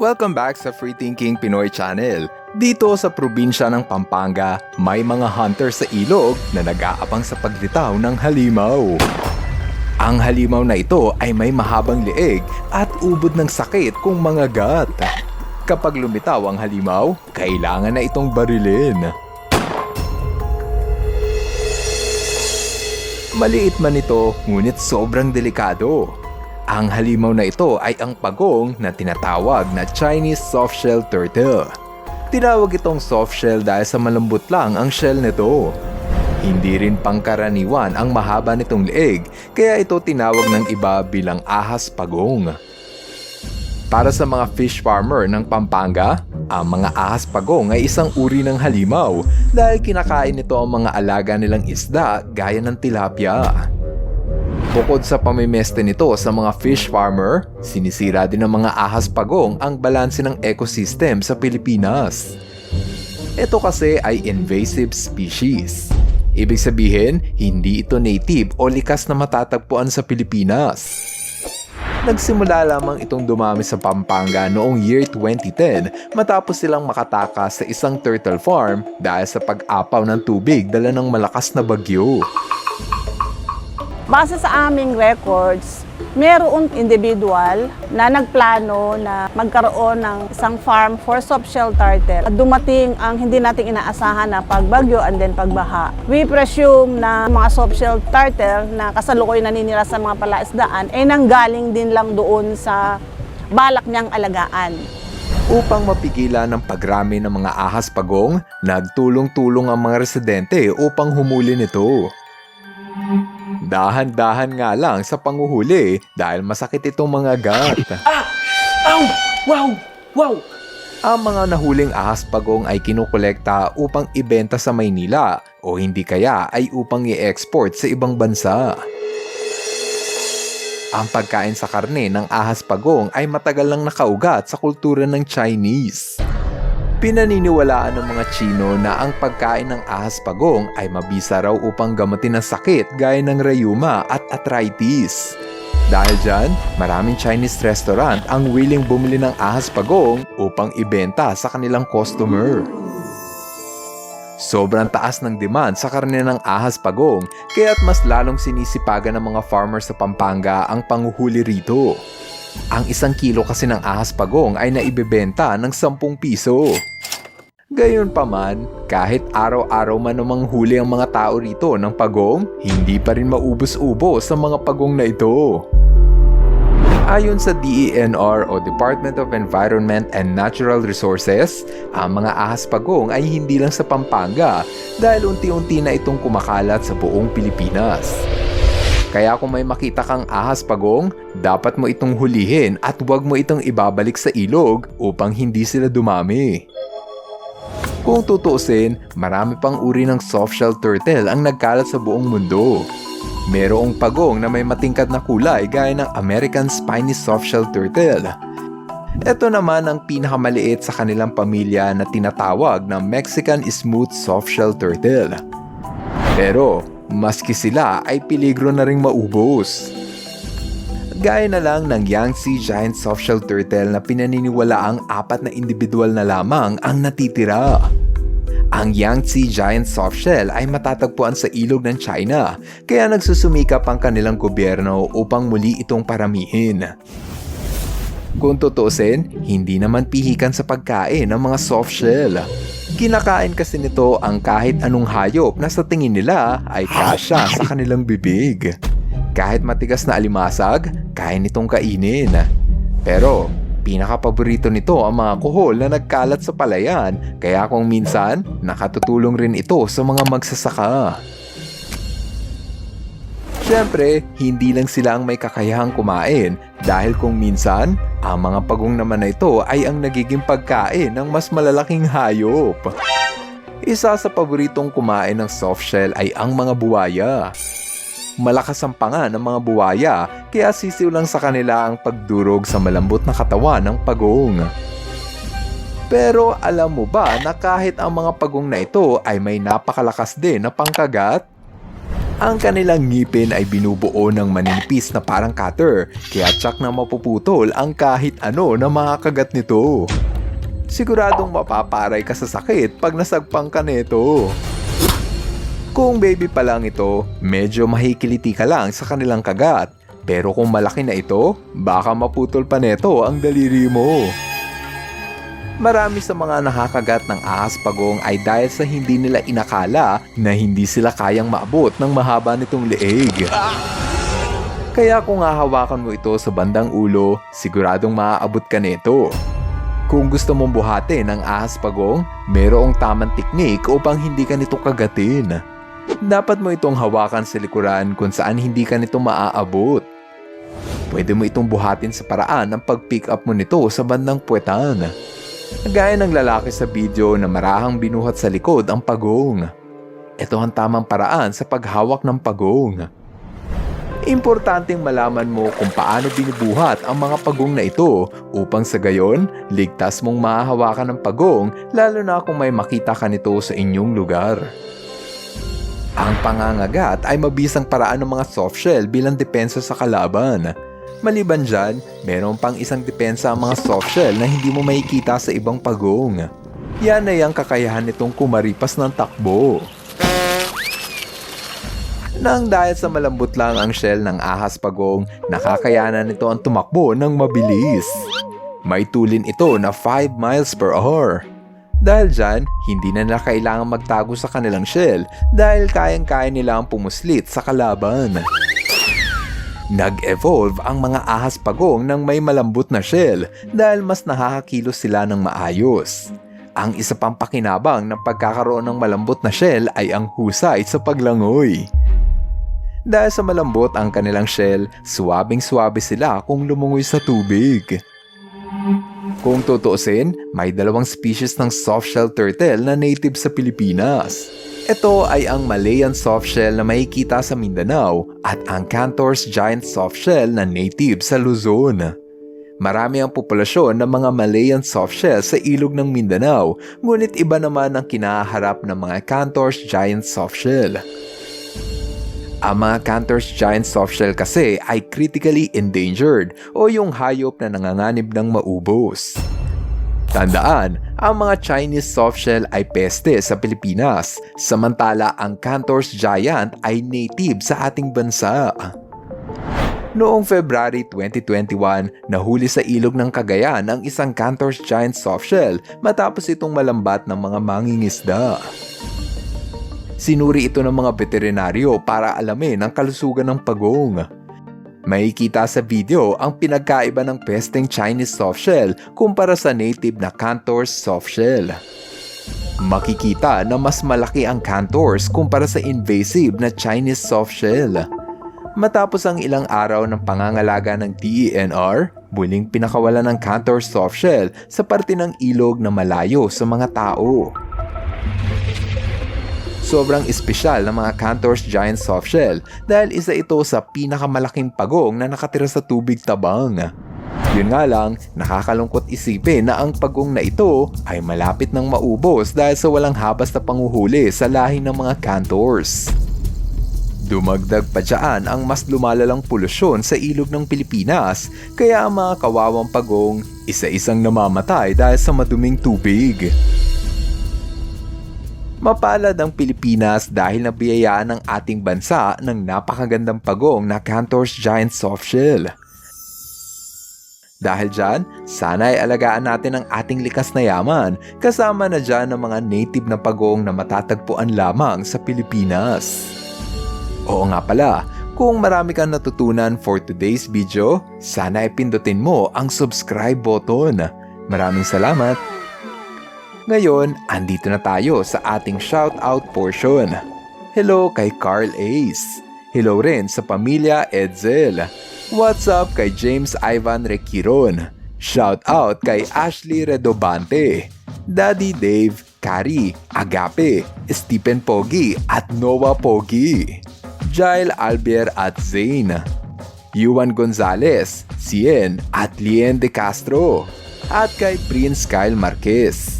Welcome back sa Free Thinking Pinoy Channel. Dito sa probinsya ng Pampanga, may mga hunter sa ilog na nag-aabang sa paglitaw ng halimaw. Ang halimaw na ito ay may mahabang leeg at ubod ng sakit kung mga gat. Kapag lumitaw ang halimaw, kailangan na itong barilin. Maliit man ito, ngunit sobrang delikado. Ang halimaw na ito ay ang pagong na tinatawag na Chinese softshell turtle. Tinawag itong softshell dahil sa malambot lang ang shell nito. Hindi rin pangkaraniwan ang mahaba nitong leeg, kaya ito tinawag ng iba bilang ahas pagong. Para sa mga fish farmer ng Pampanga, ang mga ahas pagong ay isang uri ng halimaw dahil kinakain nito ang mga alaga nilang isda gaya ng tilapia. Bukod sa pamimeste nito sa mga fish farmer, sinisira din ng mga ahas pagong ang balanse ng ecosystem sa Pilipinas. Ito kasi ay invasive species. Ibig sabihin, hindi ito native o likas na matatagpuan sa Pilipinas. Nagsimula lamang itong dumami sa Pampanga noong year 2010 matapos silang makatakas sa isang turtle farm dahil sa pag-apaw ng tubig dala ng malakas na bagyo. Base sa aming records, mayroong individual na nagplano na magkaroon ng isang farm for softshell turtle. At dumating ang hindi nating inaasahan na pagbagyo and then pagbaha. We presume na mga softshell turtle na kasalukoy naninira sa mga palaisdaan ay nanggaling din lang doon sa balak niyang alagaan. Upang mapigilan ang pagrami ng mga ahas pagong, nagtulong-tulong ang mga residente upang humuli nito. Dahan-dahan nga lang sa panguhuli dahil masakit itong mga gat. Ow! Wow! Wow! Ang mga nahuling ahas pagong ay kinukolekta upang ibenta sa Maynila o hindi kaya ay upang i-export sa ibang bansa. Ang pagkain sa karne ng ahas pagong ay matagal lang nakaugat sa kultura ng Chinese. Pinaniniwalaan ng mga Chino na ang pagkain ng ahas pagong ay mabisa raw upang gamutin ang sakit gaya ng rayuma at arthritis. Dahil dyan, maraming Chinese restaurant ang willing bumili ng ahas pagong upang ibenta sa kanilang customer. Sobrang taas ng demand sa karne ng ahas pagong kaya't mas lalong sinisipagan ng mga farmers sa Pampanga ang panguhuli rito. Ang isang kilo kasi ng ahas pagong ay naibebenta ng 10 piso. Gayon pa man, kahit araw-araw man namang huli ang mga tao rito ng pagong, hindi pa rin maubos-ubos sa mga pagong na ito. Ayon sa DENR o Department of Environment and Natural Resources, ang mga ahas pagong ay hindi lang sa Pampanga dahil unti-unti na itong kumakalat sa buong Pilipinas. Kaya kung may makita kang ahas pagong, dapat mo itong hulihin at huwag mo itong ibabalik sa ilog upang hindi sila dumami. Kung tutuusin, marami pang uri ng softshell turtle ang nagkalat sa buong mundo. Merong pagong na may matingkad na kulay gaya ng American Spiny Softshell Turtle. Ito naman ang pinakamaliit sa kanilang pamilya na tinatawag na Mexican Smooth Softshell Turtle. Pero maski sila ay peligro na ring maubos. Gaya na lang ng Yangtze Giant Softshell Turtle na pinaniniwala ang apat na individual na lamang ang natitira. Ang Yangtze Giant Softshell ay matatagpuan sa ilog ng China, kaya nagsusumikap ang kanilang gobyerno upang muli itong paramihin. Kung tutusin, hindi naman pihikan sa pagkain ng mga softshell. Kinakain kasi nito ang kahit anong hayop na sa tingin nila ay kasya sa kanilang bibig. Kahit matigas na alimasag, kaya nitong kainin. Pero pinakapaborito nito ang mga kuhol na nagkalat sa palayan kaya kung minsan nakatutulong rin ito sa mga magsasaka. Siyempre, hindi lang sila ang may kakayahang kumain dahil kung minsan, ang mga pagong naman na ito ay ang nagiging pagkain ng mas malalaking hayop. Isa sa paboritong kumain ng softshell ay ang mga buwaya. Malakas ang panga ng mga buwaya kaya sisiw lang sa kanila ang pagdurog sa malambot na katawan ng pagong. Pero alam mo ba na kahit ang mga pagong na ito ay may napakalakas din na pangkagat? Ang kanilang ngipin ay binubuo ng maninipis na parang cutter, kaya tsak na mapuputol ang kahit ano na makakagat nito. Siguradong mapaparay ka sa sakit pag nasagpang ka nito. Kung baby pa lang ito, medyo mahikiliti ka lang sa kanilang kagat. Pero kung malaki na ito, baka maputol pa neto ang daliri mo. Marami sa mga nakakagat ng ahas pagong ay dahil sa hindi nila inakala na hindi sila kayang maabot ng mahaba nitong leeg. Kaya kung hahawakan mo ito sa bandang ulo, siguradong maaabot ka nito. Kung gusto mong buhatin ang ahas pagong, merong tamang teknik upang hindi ka nito kagatin. Dapat mo itong hawakan sa likuran kung saan hindi ka nito maaabot. Pwede mo itong buhatin sa paraan ng pag-pick up mo nito sa bandang puwetan. Gaya ng lalaki sa video na marahang binuhat sa likod ang pagong. Ito ang tamang paraan sa paghawak ng pagong. Importanteng malaman mo kung paano binubuhat ang mga pagong na ito upang sa gayon, ligtas mong mahahawakan ng pagong lalo na kung may makita ka nito sa inyong lugar. Ang pangangagat ay mabisang paraan ng mga softshell bilang depensa sa kalaban. Maliban dyan, meron pang isang depensa ang mga softshell na hindi mo makikita sa ibang pagong. Yan ay ang kakayahan nitong kumaripas ng takbo. Nang dahil sa malambot lang ang shell ng ahas pagong, nakakayanan nito ang tumakbo ng mabilis. May tulin ito na 5 miles per hour. Dahil dyan, hindi na nila kailangan magtago sa kanilang shell dahil kayang-kaya nila ang pumuslit sa kalaban. Nag-evolve ang mga ahas pagong ng may malambot na shell dahil mas nakakakilos sila ng maayos. Ang isa pang pakinabang ng pagkakaroon ng malambot na shell ay ang husay sa paglangoy. Dahil sa malambot ang kanilang shell, suwabing-suwabe sila kung lumungoy sa tubig. Kung tutuusin, may dalawang species ng softshell turtle na native sa Pilipinas. Ito ay ang Malayan softshell na makikita sa Mindanao at ang Cantor's giant softshell na native sa Luzon. Marami ang populasyon ng mga Malayan softshell sa ilog ng Mindanao, ngunit iba naman ang kinaharap ng mga Cantor's giant softshell. Ang mga Cantor's giant softshell kasi ay critically endangered o yung hayop na nanganganib ng maubos. Tandaan, ang mga Chinese softshell ay peste sa Pilipinas, samantala ang Cantor's giant ay native sa ating bansa. Noong February 2021, nahuli sa ilog ng Cagayan ang isang Cantor's giant softshell matapos itong malambat ng mga mangingisda. Sinuri ito ng mga veterinaryo para alamin ang kalusugan ng pagong. Makikita sa video ang pinagkaiba ng pesteng Chinese softshell kumpara sa native na Cantor's softshell. Makikita na mas malaki ang Cantor's kumpara sa invasive na Chinese softshell. Matapos ang ilang araw ng pangangalaga ng DENR, muling pinakawalan ng Cantor's softshell sa parte ng ilog na malayo sa mga tao. Sobrang espesyal ng mga Cantor's Giant Softshell dahil isa ito sa pinakamalaking pagong na nakatira sa tubig tabang. Yun nga lang, nakakalungkot isipin na ang pagong na ito ay malapit ng maubos dahil sa walang habas na panguhuli sa lahi ng mga Cantors. Dumagdag pa dyan ang mas lumalalang polusyon sa ilog ng Pilipinas kaya ang mga kawawang pagong isa-isang namamatay dahil sa maduming tubig. Mapalad ang Pilipinas dahil nabiyayaan ng ating bansa ng napakagandang pagong na Cantor's Giant Softshell. Dahil dyan, sana ay alagaan natin ang ating likas na yaman kasama na dyan ang mga native na pagong na matatagpuan lamang sa Pilipinas. Oo nga pala, kung marami kang natutunan for today's video, sana ay pindutin mo ang subscribe button. Maraming salamat! Ngayon, andito na tayo sa ating shoutout portion. Hello kay Carl Ace. Hello rin sa pamilya Edsel. What's up kay James Ivan Requiron. Shout out kay Ashley Redobante. Daddy Dave, Kari, Agape, Stephen Pogi at Noah Pogi. Jail Albier at Zane. Yuan Gonzalez, Cien at Lien De Castro. At kay Prince Kyle Marquez.